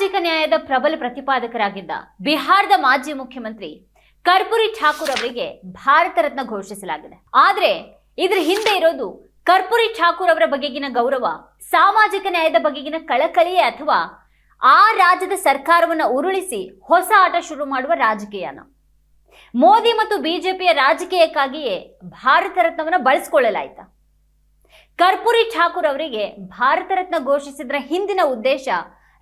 ಸಾಮಾಜಿಕ ನ್ಯಾಯದ ಪ್ರಬಲ ಪ್ರತಿಪಾದಕರಾಗಿದ್ದ ಬಿಹಾರದ ಮಾಜಿ ಮುಖ್ಯಮಂತ್ರಿ ಕರ್ಪೂರಿ ಠಾಕೂರ್ ಅವರಿಗೆ ಭಾರತ ರತ್ನ ಘೋಷಿಸಲಾಗಿದೆ. ಆದ್ರೆ ಇದ್ರ ಹಿಂದೆ ಇರೋದು ಕರ್ಪೂರಿ ಠಾಕೂರ್ ಅವರ ಬಗೆಗಿನ ಗೌರವ, ಸಾಮಾಜಿಕ ನ್ಯಾಯದ ಬಗೆಗಿನ ಕಳಕಳಿಯೇ ಅಥವಾ ಆ ರಾಜ್ಯದ ಸರ್ಕಾರವನ್ನ ಉರುಳಿಸಿ ಹೊಸ ಆಟ ಶುರು ಮಾಡುವ ರಾಜಕೀಯನ? ಮೋದಿ ಮತ್ತು ಬಿಜೆಪಿಯ ರಾಜಕೀಯಕ್ಕಾಗಿಯೇ ಭಾರತ ರತ್ನವನ್ನ ಬಳಸಿಕೊಳ್ಳಲಾಯ್ತಾ? ಕರ್ಪೂರಿ ಠಾಕೂರ್ ಅವರಿಗೆ ಭಾರತ ರತ್ನ ಘೋಷಿಸಿದ್ರ ಹಿಂದಿನ ಉದ್ದೇಶ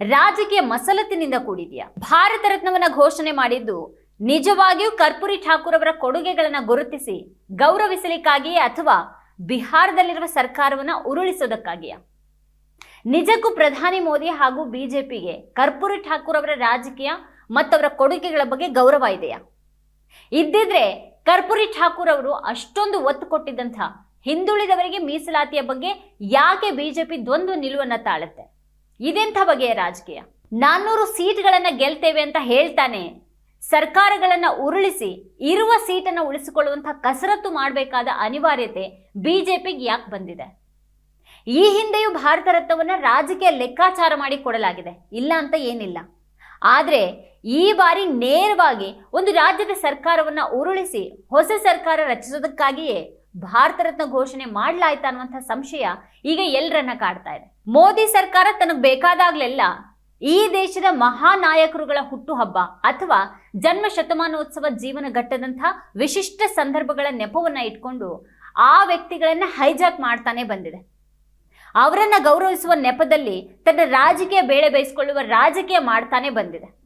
ರಾಜಕೀಯ ಮಸಲತ್ತಿನಿಂದ ಕೂಡಿದೆಯಾ? ಭಾರತ ರತ್ನವನ್ನ ಘೋಷಣೆ ಮಾಡಿದ್ದು ನಿಜವಾಗಿಯೂ ಕರ್ಪೂರಿ ಠಾಕೂರ್ ಅವರ ಕೊಡುಗೆಗಳನ್ನ ಗುರುತಿಸಿ ಗೌರವಿಸಲಿಕ್ಕಾಗಿಯೇ ಅಥವಾ ಬಿಹಾರದಲ್ಲಿರುವ ಸರ್ಕಾರವನ್ನ ಉರುಳಿಸೋದಕ್ಕಾಗಿಯಾ? ನಿಜಕ್ಕೂ ಪ್ರಧಾನಿ ಮೋದಿ ಹಾಗೂ ಬಿಜೆಪಿಗೆ ಕರ್ಪೂರಿ ಠಾಕೂರ್ ಅವರ ರಾಜಕೀಯ ಮತ್ತವರ ಕೊಡುಗೆಗಳ ಬಗ್ಗೆ ಗೌರವ ಇದೆಯಾ? ಇದ್ದಿದ್ರೆ ಕರ್ಪೂರಿ ಠಾಕೂರ್ ಅವರು ಅಷ್ಟೊಂದು ಒತ್ತು ಕೊಟ್ಟಿದ್ದಂಥ ಹಿಂದುಳಿದವರಿಗೆ ಮೀಸಲಾತಿಯ ಬಗ್ಗೆ ಯಾಕೆ ಬಿಜೆಪಿ ದ್ವಂದ್ವ ನಿಲುವನ್ನ ತಾಳುತ್ತೆ? ಇದೆಂಥ ಬಗೆಯ ರಾಜಕೀಯ? ನಾನ್ನೂರು ಸೀಟ್ಗಳನ್ನು ಗೆಲ್ತೇವೆ ಅಂತ ಹೇಳ್ತಾನೆ. ಸರ್ಕಾರಗಳನ್ನು ಉರುಳಿಸಿ, ಇರುವ ಸೀಟನ್ನು ಉಳಿಸಿಕೊಳ್ಳುವಂತಹ ಕಸರತ್ತು ಮಾಡಬೇಕಾದ ಅನಿವಾರ್ಯತೆ ಬಿಜೆಪಿಗೆ ಯಾಕೆ ಬಂದಿದೆ? ಈ ಹಿಂದೆಯೂ ಭಾರತ ರತ್ನವನ್ನು ರಾಜಕೀಯ ಲೆಕ್ಕಾಚಾರ ಮಾಡಿ ಕೊಡಲಾಗಿದೆ. ಇಲ್ಲ ಅಂತ ಏನಿಲ್ಲ. ಆದರೆ ಈ ಬಾರಿ ನೇರವಾಗಿ ಒಂದು ರಾಜ್ಯದ ಸರ್ಕಾರವನ್ನು ಉರುಳಿಸಿ, ಹೊಸ ಸರ್ಕಾರ ರಚಿಸೋದಕ್ಕಾಗಿಯೇ ಭಾರತ ರತ್ನ ಘೋಷಣೆ ಮಾಡಲಾಯ್ತಾ ಅನ್ನುವಂಥ ಸಂಶಯ ಈಗ ಎಲ್ಲರನ್ನ ಕಾಡ್ತಾ ಇದೆ. ಮೋದಿ ಸರ್ಕಾರ ತನಗೆ ಬೇಕಾದಾಗ್ಲೆಲ್ಲ ಈ ದೇಶದ ಮಹಾನಾಯಕರುಗಳ ಹುಟ್ಟುಹಬ್ಬ ಅಥವಾ ಜನ್ಮ ಶತಮಾನೋತ್ಸವ ಜೀವನ ಘಟ್ಟದಂಥ ವಿಶಿಷ್ಟ ಸಂದರ್ಭಗಳ ನೆಪವನ್ನ ಇಟ್ಕೊಂಡು ಆ ವ್ಯಕ್ತಿಗಳನ್ನ ಹೈಜಾಕ್ ಮಾಡ್ತಾನೆ ಬಂದಿದೆ. ಅವರನ್ನ ಗೌರವಿಸುವ ನೆಪದಲ್ಲಿ ತನ್ನ ರಾಜಕೀಯ ಬೇಳೆ ಬೇಯಿಸಿಕೊಳ್ಳುವ ರಾಜಕೀಯ ಮಾಡ್ತಾನೆ ಬಂದಿದೆ.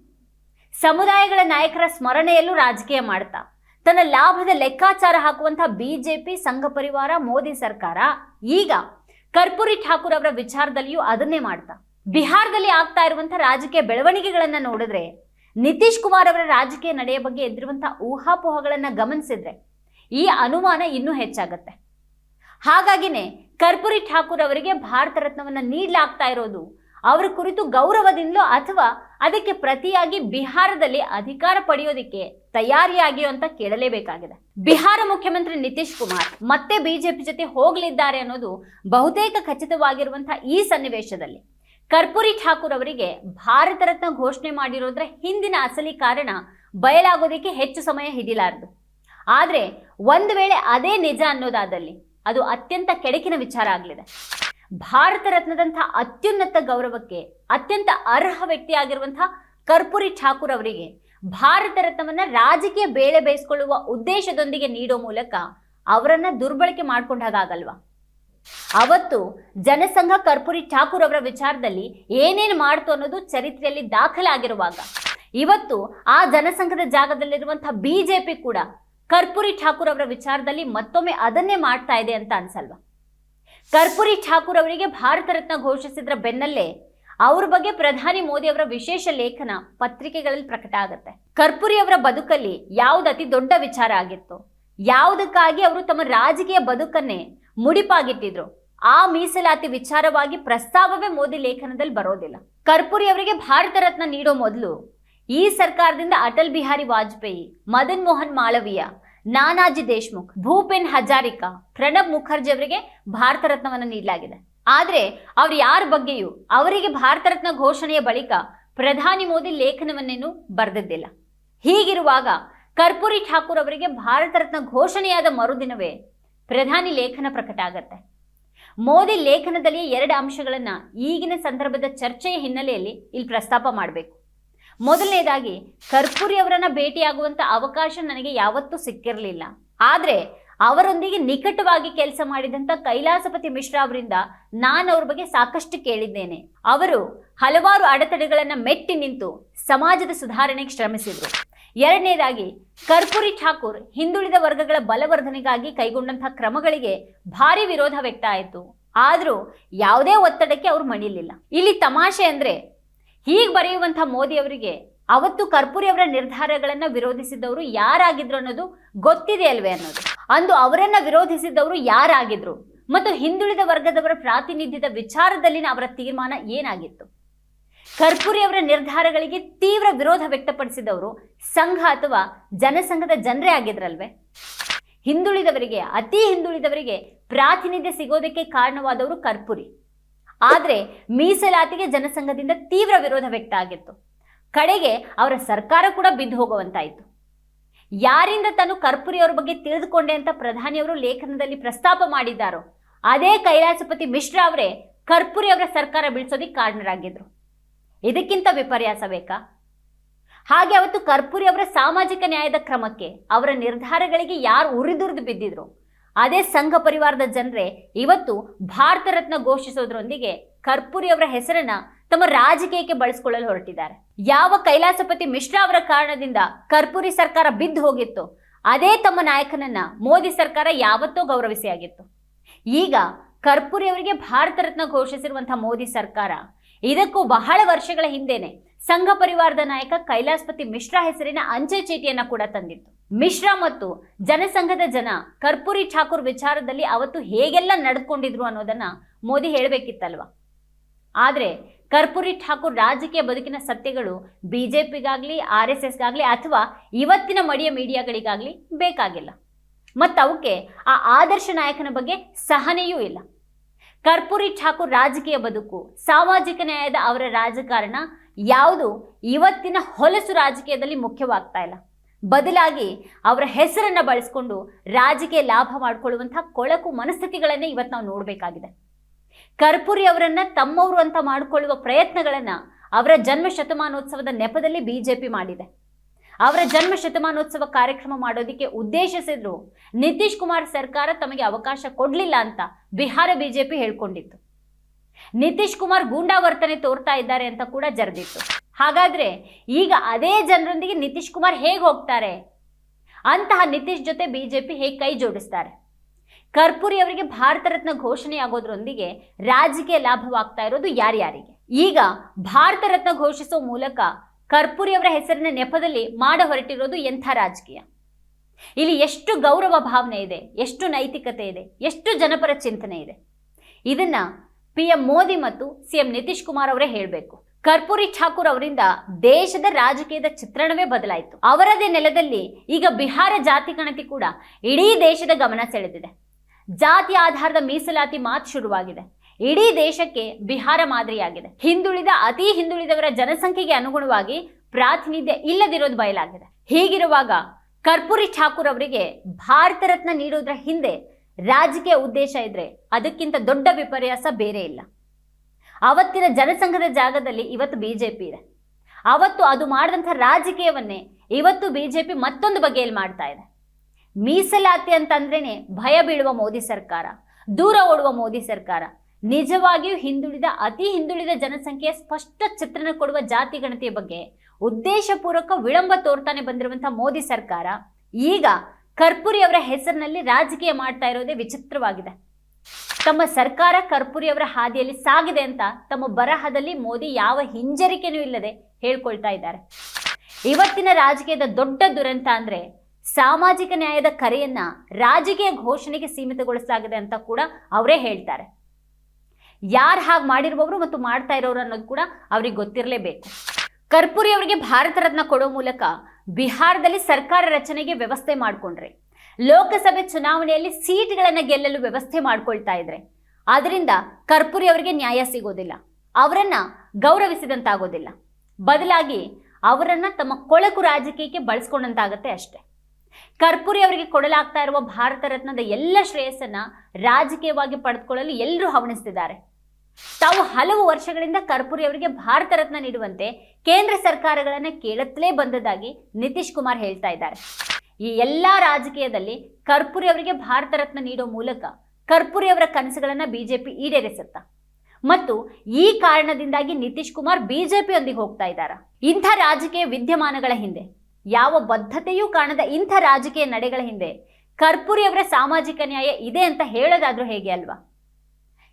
ಸಮುದಾಯಗಳ ನಾಯಕರ ಸ್ಮರಣೆಯಲ್ಲೂ ರಾಜಕೀಯ ಮಾಡ್ತಾ ತನ್ನ ಲಾಭದ ಲೆಕ್ಕಾಚಾರ ಹಾಕುವಂತಹ ಬಿಜೆಪಿ ಸಂಘ ಪರಿವಾರ, ಮೋದಿ ಸರ್ಕಾರ. ಈಗ ಕರ್ಪೂರಿ ಠಾಕೂರ್ ಅವರ ವಿಚಾರದಲ್ಲಿಯೂ ಅದನ್ನೇ ಮಾಡ್ತಾ. ಬಿಹಾರದಲ್ಲಿ ಆಗ್ತಾ ಇರುವಂತಹ ರಾಜಕೀಯ ಬೆಳವಣಿಗೆಗಳನ್ನ ನೋಡಿದ್ರೆ ನಿತೀಶ್ ಕುಮಾರ್ ಅವರ ರಾಜಕೀಯ ನಡೆಯ ಬಗ್ಗೆ ಎದ್ದಿರುವಂತಹ ಊಹಾಪೋಹಗಳನ್ನ ಗಮನಿಸಿದ್ರೆ ಈ ಅನುಮಾನ ಇನ್ನೂ ಹೆಚ್ಚಾಗತ್ತೆ. ಹಾಗಾಗಿನೇ ಕರ್ಪೂರಿ ಠಾಕೂರ್ ಅವರಿಗೆ ಭಾರತ ರತ್ನವನ್ನ ನೀಡಲಾಗ್ತಾ ಇರೋದು ಅವರ ಕುರಿತು ಗೌರವದಿಂದಲೋ ಅಥವಾ ಅದಕ್ಕೆ ಪ್ರತಿಯಾಗಿ ಬಿಹಾರದಲ್ಲಿ ಅಧಿಕಾರ ಪಡೆಯೋದಿಕ್ಕೆ ತಯಾರಿಯಾಗಿಯೋ ಅಂತ ಕೇಳಲೇಬೇಕಾಗಿದೆ. ಬಿಹಾರ ಮುಖ್ಯಮಂತ್ರಿ ನಿತೀಶ್ ಕುಮಾರ್ ಮತ್ತೆ ಬಿಜೆಪಿ ಜೊತೆ ಹೋಗಲಿದ್ದಾರೆ ಅನ್ನೋದು ಬಹುತೇಕ ಖಚಿತವಾಗಿರುವಂತಹ ಈ ಸನ್ನಿವೇಶದಲ್ಲಿ. ಕರ್ಪೂರಿ ಠಾಕೂರ್ ಅವರಿಗೆ ಭಾರತ ರತ್ನ ಘೋಷಣೆ ಮಾಡಿರೋದ್ರ ಹಿಂದಿನ ಅಸಲಿ ಕಾರಣ ಬಯಲಾಗೋದಿಕ್ಕೆ ಹೆಚ್ಚು ಸಮಯ ಹಿಡಿಲಾರದು. ಆದ್ರೆ ಒಂದು ವೇಳೆ ಅದೇ ನಿಜ ಅನ್ನೋದಾದಲ್ಲಿ ಅದು ಅತ್ಯಂತ ಕೆಡಕಿನ ವಿಚಾರ ಆಗಲಿದೆ. ಭಾರತ ರತ್ನದಂಥ ಅತ್ಯುನ್ನತ ಗೌರವಕ್ಕೆ ಅತ್ಯಂತ ಅರ್ಹ ವ್ಯಕ್ತಿಯಾಗಿರುವಂತಹ ಕರ್ಪೂರಿ ಠಾಕೂರ್ ಅವರಿಗೆ ಭಾರತ ರತ್ನವನ್ನ ರಾಜಕೀಯ ಬೇಳೆ ಬೇಯಿಸಿಕೊಳ್ಳುವ ಉದ್ದೇಶದೊಂದಿಗೆ ನೀಡೋ ಮೂಲಕ ಅವರನ್ನ ದುರ್ಬಳಕೆ ಮಾಡ್ಕೊಂಡ ಹಾಗಾಗಲ್ವಾ? ಅವತ್ತು ಜನಸಂಘ ಕರ್ಪೂರಿ ಠಾಕೂರ್ ಅವರ ವಿಚಾರದಲ್ಲಿ ಏನೇನು ಮಾಡ್ತು ಅನ್ನೋದು ಚರಿತ್ರೆಯಲ್ಲಿ ದಾಖಲಾಗಿರುವಾಗ ಇವತ್ತು ಆ ಜನಸಂಘದ ಜಾಗದಲ್ಲಿರುವಂತಹ ಬಿಜೆಪಿ ಕೂಡ ಕರ್ಪೂರಿ ಠಾಕೂರ್ ಅವರ ವಿಚಾರದಲ್ಲಿ ಮತ್ತೊಮ್ಮೆ ಅದನ್ನೇ ಮಾಡ್ತಾ ಇದೆ ಅಂತ ಅನ್ಸಲ್ವಾ? ಕರ್ಪೂರಿ ಠಾಕೂರ್ ಅವರಿಗೆ ಭಾರತ ರತ್ನ ಘೋಷಿಸಿದ್ರ ಬೆನ್ನಲ್ಲೇ ಅವ್ರ ಬಗ್ಗೆ ಪ್ರಧಾನಿ ಮೋದಿ ಅವರ ವಿಶೇಷ ಲೇಖನ ಪತ್ರಿಕೆಗಳಲ್ಲಿ ಪ್ರಕಟ ಆಗುತ್ತೆ. ಕರ್ಪೂರಿ ಅವರ ಬದುಕಲ್ಲಿ ಯಾವ್ದು ಅತಿ ದೊಡ್ಡ ವಿಚಾರ ಆಗಿತ್ತು? ಯಾವುದಕ್ಕಾಗಿ ಅವರು ತಮ್ಮ ರಾಜಕೀಯ ಬದುಕನ್ನೇ ಮುಡಿಪಾಗಿಟ್ಟಿದ್ರು? ಆ ಮೀಸಲಾತಿ ವಿಚಾರವಾಗಿ ಪ್ರಸ್ತಾವವೇ ಮೋದಿ ಲೇಖನದಲ್ಲಿ ಬರೋದಿಲ್ಲ. ಕರ್ಪೂರಿ ಅವರಿಗೆ ಭಾರತ ರತ್ನ ನೀಡೋ ಮೊದಲು ಈ ಸರ್ಕಾರದಿಂದ ಅಟಲ್ ಬಿಹಾರಿ ವಾಜಪೇಯಿ, ಮದನ್ ಮೋಹನ್ ಮಾಳವೀಯ ನಾನಾಜಿ ದೇಶ್ಮುಖ್, ಭೂಪೇನ್ ಹಜಾರಿಕಾ, ಪ್ರಣಬ್ ಮುಖರ್ಜಿ ಅವರಿಗೆ ಭಾರತ ರತ್ನವನ್ನು ನೀಡಲಾಗಿದೆ. ಆದ್ರೆ ಅವ್ರು ಯಾರ ಬಗ್ಗೆಯೂ ಅವರಿಗೆ ಭಾರತ ರತ್ನ ಘೋಷಣೆಯ ಬಳಿಕ ಪ್ರಧಾನಿ ಮೋದಿ ಲೇಖನವನ್ನೇನು ಬರೆದಿದ್ದಿಲ್ಲ. ಹೀಗಿರುವಾಗ ಕರ್ಪೂರಿ ಠಾಕೂರ್ ಅವರಿಗೆ ಭಾರತ ರತ್ನ ಘೋಷಣೆಯಾದ ಮರುದಿನವೇ ಪ್ರಧಾನಿ ಲೇಖನ ಪ್ರಕಟ ಆಗತ್ತೆ. ಮೋದಿ ಲೇಖನದಲ್ಲಿ ಎರಡು ಅಂಶಗಳನ್ನ ಈಗಿನ ಸಂದರ್ಭದ ಚರ್ಚೆಯ ಹಿನ್ನೆಲೆಯಲ್ಲಿ ಇಲ್ಲಿ ಪ್ರಸ್ತಾಪ ಮಾಡಬೇಕು. ಮೊದಲನೇದಾಗಿ, ಕರ್ಪೂರಿ ಅವರನ್ನ ಭೇಟಿಯಾಗುವಂತ ಅವಕಾಶ ನನಗೆ ಯಾವತ್ತೂ ಸಿಕ್ಕಿರಲಿಲ್ಲ. ಆದ್ರೆ, ಅವರೊಂದಿಗೆ ನಿಕಟವಾಗಿ ಕೆಲಸ ಮಾಡಿದಂತ ಕೈಲಾಸಪತಿ ಮಿಶ್ರಾ ಅವರಿಂದ ನಾನು ಅವ್ರ ಬಗ್ಗೆ ಸಾಕಷ್ಟು ಕೇಳಿದ್ದೇನೆ. ಅವರು ಹಲವಾರು ಅಡೆತಡೆಗಳನ್ನ ಮೆಟ್ಟಿ ನಿಂತು ಸಮಾಜದ ಸುಧಾರಣೆಗೆ ಶ್ರಮಿಸಿದ್ರು. ಎರಡನೇದಾಗಿ, ಕರ್ಪೂರಿ ಠಾಕೂರ್ ಹಿಂದುಳಿದ ವರ್ಗಗಳ ಬಲವರ್ಧನೆಗಾಗಿ ಕೈಗೊಂಡಂತಹ ಕ್ರಮಗಳಿಗೆ ಭಾರಿ ವಿರೋಧ ವ್ಯಕ್ತ ಆಯಿತು. ಆದ್ರೂ, ಯಾವುದೇ ಒತ್ತಡಕ್ಕೆ ಅವ್ರು ಮಣಿಲಿಲ್ಲ. ಇಲ್ಲಿ ತಮಾಷೆ ಅಂದ್ರೆ ಹೀಗೆ ಬರೆಯುವಂಥ ಮೋದಿ ಅವರಿಗೆ ಅವತ್ತು ಕರ್ಪೂರಿ ಅವರ ನಿರ್ಧಾರಗಳನ್ನು ವಿರೋಧಿಸಿದವರು ಯಾರಾಗಿದ್ರು ಅನ್ನೋದು ಗೊತ್ತಿದೆ ಅಲ್ವೇ ಅನ್ನೋದು? ಅಂದು ಅವರನ್ನ ವಿರೋಧಿಸಿದವರು ಯಾರಾಗಿದ್ರು? ಮತ್ತು ಹಿಂದುಳಿದ ವರ್ಗದವರ ಪ್ರಾತಿನಿಧ್ಯದ ವಿಚಾರದಲ್ಲಿನ ಅವರ ತೀರ್ಮಾನ ಏನಾಗಿತ್ತು? ಕರ್ಪೂರಿ ಅವರ ನಿರ್ಧಾರಗಳಿಗೆ ತೀವ್ರ ವಿರೋಧ ವ್ಯಕ್ತಪಡಿಸಿದವರು ಸಂಘ ಅಥವಾ ಜನಸಂಘದ ಜನರೇ ಆಗಿದ್ರಲ್ವೇ? ಹಿಂದುಳಿದವರಿಗೆ, ಅತಿ ಹಿಂದುಳಿದವರಿಗೆ ಪ್ರಾತಿನಿಧ್ಯ ಸಿಗೋದಕ್ಕೆ ಕಾರಣವಾದವರು ಕರ್ಪೂರಿ. ಆದ್ರೆ ಮೀಸಲಾತಿಗೆ ಜನಸಂಘದಿಂದ ತೀವ್ರ ವಿರೋಧ ವ್ಯಕ್ತ ಆಗಿತ್ತು. ಕಡೆಗೆ ಅವರ ಸರ್ಕಾರ ಕೂಡ ಬಿದ್ದು ಹೋಗುವಂತಾಯಿತು. ಯಾರಿಂದ ತಾನು ಕರ್ಪೂರಿ ಅವರ ಬಗ್ಗೆ ತಿಳಿದುಕೊಂಡೆ ಅಂತ ಪ್ರಧಾನಿಯವರು ಲೇಖನದಲ್ಲಿ ಪ್ರಸ್ತಾಪ ಮಾಡಿದ್ದಾರೋ, ಅದೇ ಕೈಲಾಸಪತಿ ಮಿಶ್ರಾ ಅವರೇ ಕರ್ಪೂರಿ ಅವರ ಸರ್ಕಾರ ಬೀಳ್ಸೋದಿಕ್ಕೆ ಕಾರಣರಾಗಿದ್ರು. ಇದಕ್ಕಿಂತ ವಿಪರ್ಯಾಸ ಬೇಕಾ? ಹಾಗೆ ಅವತ್ತು ಕರ್ಪೂರಿ ಅವರ ಸಾಮಾಜಿಕ ನ್ಯಾಯದ ಕ್ರಮಕ್ಕೆ ಅವರ ನಿರ್ಧಾರಗಳಿಗೆ ಯಾರು ಉರಿದುರಿದು ಬಿದ್ದಿದ್ರು? ಅದೇ ಸಂಘ ಪರಿವಾರದ ಜನರೇ, ಇವತ್ತು ಭಾರತ ರತ್ನ ಘೋಷಿಸೋದ್ರೊಂದಿಗೆ ಕರ್ಪೂರಿ ಅವರ ಹೆಸರನ್ನ ತಮ್ಮ ರಾಜಕೀಯಕ್ಕೆ ಬಳಸಿಕೊಳ್ಳಲು ಹೊರಟಿದ್ದಾರೆ. ಯಾವ ಕೈಲಾಸಪತಿ ಮಿಶ್ರಾ ಅವರ ಕಾರಣದಿಂದ ಕರ್ಪೂರಿ ಸರ್ಕಾರ ಬಿದ್ದು ಹೋಗಿತ್ತು, ಅದೇ ತಮ್ಮ ನಾಯಕನನ್ನ ಮೋದಿ ಸರ್ಕಾರ ಯಾವತ್ತೋ ಗೌರವಿಸಿ ಆಗಿತ್ತು. ಈಗ ಕರ್ಪೂರಿ ಅವರಿಗೆ ಭಾರತ ರತ್ನ ಘೋಷಿಸಿರುವಂತಹ ಮೋದಿ ಸರ್ಕಾರ ಇದಕ್ಕೂ ಬಹಳ ವರ್ಷಗಳ ಹಿಂದೆನೆ ಸಂಘ ಪರಿವಾರದ ನಾಯಕ ಕೈಲಾಸ್ಪತಿ ಮಿಶ್ರಾ ಹೆಸರಿನ ಅಂಚೆ ಚೀಟಿಯನ್ನ ಕೂಡ ತಂದಿತ್ತು. ಮಿಶ್ರಾ ಮತ್ತು ಜನಸಂಘದ ಜನ ಕರ್ಪೂರಿ ಠಾಕೂರ್ ವಿಚಾರದಲ್ಲಿ ಅವತ್ತು ಹೇಗೆಲ್ಲ ನಡೆದುಕೊಂಡಿದ್ರು ಅನ್ನೋದನ್ನ ಮೋದಿ ಹೇಳಬೇಕಿತ್ತಲ್ವಾ? ಆದ್ರೆ ಕರ್ಪೂರಿ ಠಾಕೂರ್ ರಾಜಕೀಯ ಬದುಕಿನ ಸತ್ಯಗಳು ಬಿಜೆಪಿಗಾಗ್ಲಿ, ಆರ್ ಎಸ್ ಎಸ್ಗಾಗ್ಲಿ ಅಥವಾ ಇವತ್ತಿನ ಮಡಿಯ ಮೀಡಿಯಾಗಳಿಗಾಗ್ಲಿ ಬೇಕಾಗಿಲ್ಲ. ಮತ್ತು ಅವಕ್ಕೆ ಆ ಆದರ್ಶ ನಾಯಕನ ಬಗ್ಗೆ ಸಹನೆಯೂ ಇಲ್ಲ. ಕರ್ಪೂರಿ ಠಾಕೂರ್ ರಾಜಕೀಯ ಬದುಕು, ಸಾಮಾಜಿಕ ನ್ಯಾಯದ ಅವರ ರಾಜಕಾರಣ ಯಾವುದು ಇವತ್ತಿನ ಹೊಲಸು ರಾಜಕೀಯದಲ್ಲಿ ಮುಖ್ಯವಾಗ್ತಾ ಇಲ್ಲ. ಬದಲಾಗಿ ಅವರ ಹೆಸರನ್ನ ಬಳಸ್ಕೊಂಡು ರಾಜಕೀಯ ಲಾಭ ಮಾಡಿಕೊಳ್ಳುವಂತಹ ಕೊಳಕು ಮನಸ್ಥಿತಿಗಳನ್ನೇ ಇವತ್ತು ನಾವು ನೋಡಬೇಕಾಗಿದೆ. ಕರ್ಪೂರಿ ಅವರನ್ನ ತಮ್ಮವರು ಅಂತ ಮಾಡಿಕೊಳ್ಳುವ ಪ್ರಯತ್ನಗಳನ್ನ ಅವರ ಜನ್ಮ ಶತಮಾನೋತ್ಸವದ ನೆಪದಲ್ಲಿ ಬಿಜೆಪಿ ಮಾಡಿದೆ. ಅವರ ಜನ್ಮ ಶತಮಾನೋತ್ಸವ ಕಾರ್ಯಕ್ರಮ ಮಾಡೋದಕ್ಕೆ ಉದ್ದೇಶಿಸಿದ್ರು ನಿತೀಶ್ ಕುಮಾರ್ ಸರ್ಕಾರ ತಮಗೆ ಅವಕಾಶ ಕೊಡಲಿಲ್ಲ ಅಂತ ಬಿಹಾರ ಬಿಜೆಪಿ ಹೇಳ್ಕೊಂಡಿತ್ತು. ನಿತೀಶ್ ಕುಮಾರ್ ಗೂಂಡಾ ವರ್ತನೆ ತೋರ್ತಾ ಇದ್ದಾರೆ ಅಂತ ಕೂಡ ಜರೆದಿತ್ತು. ಹಾಗಾದ್ರೆ ಈಗ ಅದೇ ಜನರೊಂದಿಗೆ ನಿತೀಶ್ ಕುಮಾರ್ ಹೇಗೆ ಹೋಗ್ತಾರೆ? ಅಂತಹ ನಿತೀಶ್ ಜೊತೆ ಬಿಜೆಪಿ ಹೇಗೆ ಕೈ ಜೋಡಿಸ್ತಾರೆ? ಕರ್ಪೂರಿ ಅವರಿಗೆ ಭಾರತ ರತ್ನ ಘೋಷಣೆಯಾಗೋದ್ರೊಂದಿಗೆ ರಾಜಕೀಯ ಲಾಭವಾಗ್ತಾ ಇರೋದು ಯಾರ್ಯಾರಿಗೆ ಈಗ ಭಾರತ ರತ್ನ ಘೋಷಿಸುವ ಮೂಲಕ ಕರ್ಪೂರಿ ಅವರ ಹೆಸರಿನ ನೆಪದಲ್ಲಿ ಮಾಡ ಹೊರಟಿರೋದು ಎಂಥ ರಾಜಕೀಯ? ಇಲ್ಲಿ ಎಷ್ಟು ಗೌರವ ಭಾವನೆ ಇದೆ, ಎಷ್ಟು ನೈತಿಕತೆ ಇದೆ, ಎಷ್ಟು ಜನಪರ ಚಿಂತನೆ ಇದೆ. ಇದನ್ನ ಪಿ ಎಂ ಮೋದಿ ಮತ್ತು ಸಿಎಂ ನಿತೀಶ್ ಕುಮಾರ್ ಅವರೇ ಹೇಳಬೇಕು. ಕರ್ಪೂರಿ ಠಾಕೂರ್ ಅವರಿಂದ ದೇಶದ ರಾಜಕೀಯದ ಚಿತ್ರಣವೇ ಬದಲಾಯಿತು. ಅವರದೇ ನೆಲದಲ್ಲಿ ಈಗ ಬಿಹಾರ ಜಾತಿ ಗಣತಿ ಕೂಡ ಇಡೀ ದೇಶದ ಗಮನ ಸೆಳೆದಿದೆ. ಜಾತಿ ಆಧಾರದ ಮೀಸಲಾತಿ ಮಾತು ಶುರುವಾಗಿದೆ. ಇಡೀ ದೇಶಕ್ಕೆ ಬಿಹಾರ ಮಾದರಿಯಾಗಿದೆ. ಹಿಂದುಳಿದ, ಅತಿ ಹಿಂದುಳಿದವರ ಜನಸಂಖ್ಯೆಗೆ ಅನುಗುಣವಾಗಿ ಪ್ರಾತಿನಿಧ್ಯ ಇಲ್ಲದಿರೋದು ಬಯಲಾಗಿದೆ. ಹೀಗಿರುವಾಗ ಕರ್ಪೂರಿ ಠಾಕೂರ್ ಅವರಿಗೆ ಭಾರತ ರತ್ನ ನೀಡೋದ್ರ ಹಿಂದೆ ರಾಜಕೀಯ ಉದ್ದೇಶ ಇದ್ರೆ ಅದಕ್ಕಿಂತ ದೊಡ್ಡ ವಿಪರ್ಯಾಸ ಬೇರೆ ಇಲ್ಲ. ಅವತ್ತಿನ ಜನಸಂಘದ ಜಾಗದಲ್ಲಿ ಇವತ್ತು ಬಿಜೆಪಿ ಇದೆ. ಅವತ್ತು ಅದು ಮಾಡಿದಂಥ ರಾಜಕೀಯವನ್ನೇ ಇವತ್ತು ಬಿಜೆಪಿ ಮತ್ತೊಂದು ಬಗೆಯಲ್ಲಿ ಮಾಡ್ತಾ ಇದೆ. ಮೀಸಲಾತಿ ಅಂತಂದ್ರೇನೆ ಭಯ ಬೀಳುವ ಮೋದಿ ಸರ್ಕಾರ, ದೂರ ಓಡುವ ಮೋದಿ ಸರ್ಕಾರ, ನಿಜವಾಗಿಯೂ ಹಿಂದುಳಿದ, ಅತಿ ಹಿಂದುಳಿದ ಜನಸಂಖ್ಯೆಯ ಸ್ಪಷ್ಟ ಚಿತ್ರಣ ಕೊಡುವ ಜಾತಿ ಗಣತಿಯ ಬಗ್ಗೆ ಉದ್ದೇಶಪೂರ್ವಕ ವಿಳಂಬ ತೋರ್ತಾನೆ ಬಂದಿರುವಂತಹ ಮೋದಿ ಸರ್ಕಾರ, ಈಗ ಕರ್ಪೂರಿ ಅವರ ಹೆಸರಿನಲ್ಲಿ ರಾಜಕೀಯ ಮಾಡ್ತಾ ಇರೋದೇ ವಿಚಿತ್ರವಾಗಿದೆ. ತಮ್ಮ ಸರ್ಕಾರ ಕರ್ಪೂರಿ ಅವರ ಹಾದಿಯಲ್ಲಿ ಸಾಗಿದೆ ಅಂತ ತಮ್ಮ ಬರಹದಲ್ಲಿ ಮೋದಿ ಯಾವ ಹಿಂಜರಿಕೆನೂ ಇಲ್ಲದೆ ಹೇಳ್ಕೊಳ್ತಾ ಇದ್ದಾರೆ. ಇವತ್ತಿನ ರಾಜಕೀಯದ ದೊಡ್ಡ ದುರಂತ ಅಂದ್ರೆ ಸಾಮಾಜಿಕ ನ್ಯಾಯದ ಕರೆಯನ್ನ ರಾಜಕೀಯ ಘೋಷಣೆಗೆ ಸೀಮಿತಗೊಳಿಸಲಾಗಿದೆ ಅಂತ ಕೂಡ ಅವರೇ ಹೇಳ್ತಾರೆ. ಯಾರು ಹಾಗೆ ಮಾಡಿರುವವರು ಮತ್ತು ಮಾಡ್ತಾ ಇರೋರು ಅನ್ನೋದು ಕೂಡ ಅವ್ರಿಗೆ ಗೊತ್ತಿರಲೇಬೇಕು. ಕರ್ಪೂರಿ ಅವರಿಗೆ ಭಾರತ ರತ್ನ ಕೊಡೋ ಮೂಲಕ ಬಿಹಾರದಲ್ಲಿ ಸರ್ಕಾರ ರಚನೆಗೆ ವ್ಯವಸ್ಥೆ ಮಾಡಿಕೊಂಡ್ರೆ, ಲೋಕಸಭೆ ಚುನಾವಣೆಯಲ್ಲಿ ಸೀಟ್ಗಳನ್ನು ಗೆಲ್ಲಲು ವ್ಯವಸ್ಥೆ ಮಾಡ್ಕೊಳ್ತಾ ಇದ್ರೆ ಅದರಿಂದ ಕರ್ಪೂರಿ ಅವರಿಗೆ ನ್ಯಾಯ ಸಿಗೋದಿಲ್ಲ. ಅವರನ್ನ ಗೌರವಿಸಿದಂತಾಗೋದಿಲ್ಲ. ಬದಲಾಗಿ ಅವರನ್ನ ತಮ್ಮ ಕೊಳಕು ರಾಜಕೀಯಕ್ಕೆ ಬಳಸ್ಕೊಂಡಂತಾಗತ್ತೆ ಅಷ್ಟೇ. ಕರ್ಪೂರಿ ಅವರಿಗೆ ಕೊಡಲಾಗ್ತಾ ಇರುವ ಭಾರತ ರತ್ನದ ಎಲ್ಲ ಶ್ರೇಯಸ್ಸನ್ನ ರಾಜಕೀಯವಾಗಿ ಪಡೆದುಕೊಳ್ಳಲು ಎಲ್ಲರೂ ಹವಣಿಸ್ತಿದ್ದಾರೆ. ತಾವು ಹಲವು ವರ್ಷಗಳಿಂದ ಕರ್ಪೂರಿ ಅವರಿಗೆ ಭಾರತ ರತ್ನ ನೀಡುವಂತೆ ಕೇಂದ್ರ ಸರ್ಕಾರಗಳನ್ನ ಕೇಳುತ್ತಲೇ ಬಂದದಾಗಿ ನಿತೀಶ್ ಕುಮಾರ್ ಹೇಳ್ತಾ ಇದ್ದಾರೆ. ಈ ಎಲ್ಲಾ ರಾಜಕೀಯದಲ್ಲಿ ಕರ್ಪೂರಿ ಅವರಿಗೆ ಭಾರತ ರತ್ನ ನೀಡೋ ಮೂಲಕ ಕರ್ಪೂರಿ ಅವರ ಕನಸುಗಳನ್ನ ಬಿಜೆಪಿ ಈಡೇರಿಸುತ್ತಾ? ಮತ್ತು ಈ ಕಾರಣದಿಂದಾಗಿ ನಿತೀಶ್ ಕುಮಾರ್ ಬಿಜೆಪಿಯೊಂದಿಗೆ ಹೋಗ್ತಾ ಇದ್ದಾರಾ? ಇಂಥ ರಾಜಕೀಯ ವಿದ್ಯಮಾನಗಳ ಹಿಂದೆ, ಯಾವ ಬದ್ಧತೆಯೂ ಕಾಣದ ಇಂಥ ರಾಜಕೀಯ ನಡೆಗಳ ಹಿಂದೆ ಕರ್ಪೂರಿ ಅವರ ಸಾಮಾಜಿಕ ನ್ಯಾಯ ಇದೆ ಅಂತ ಹೇಳೋದಾದ್ರೂ ಹೇಗೆ ಅಲ್ವಾ?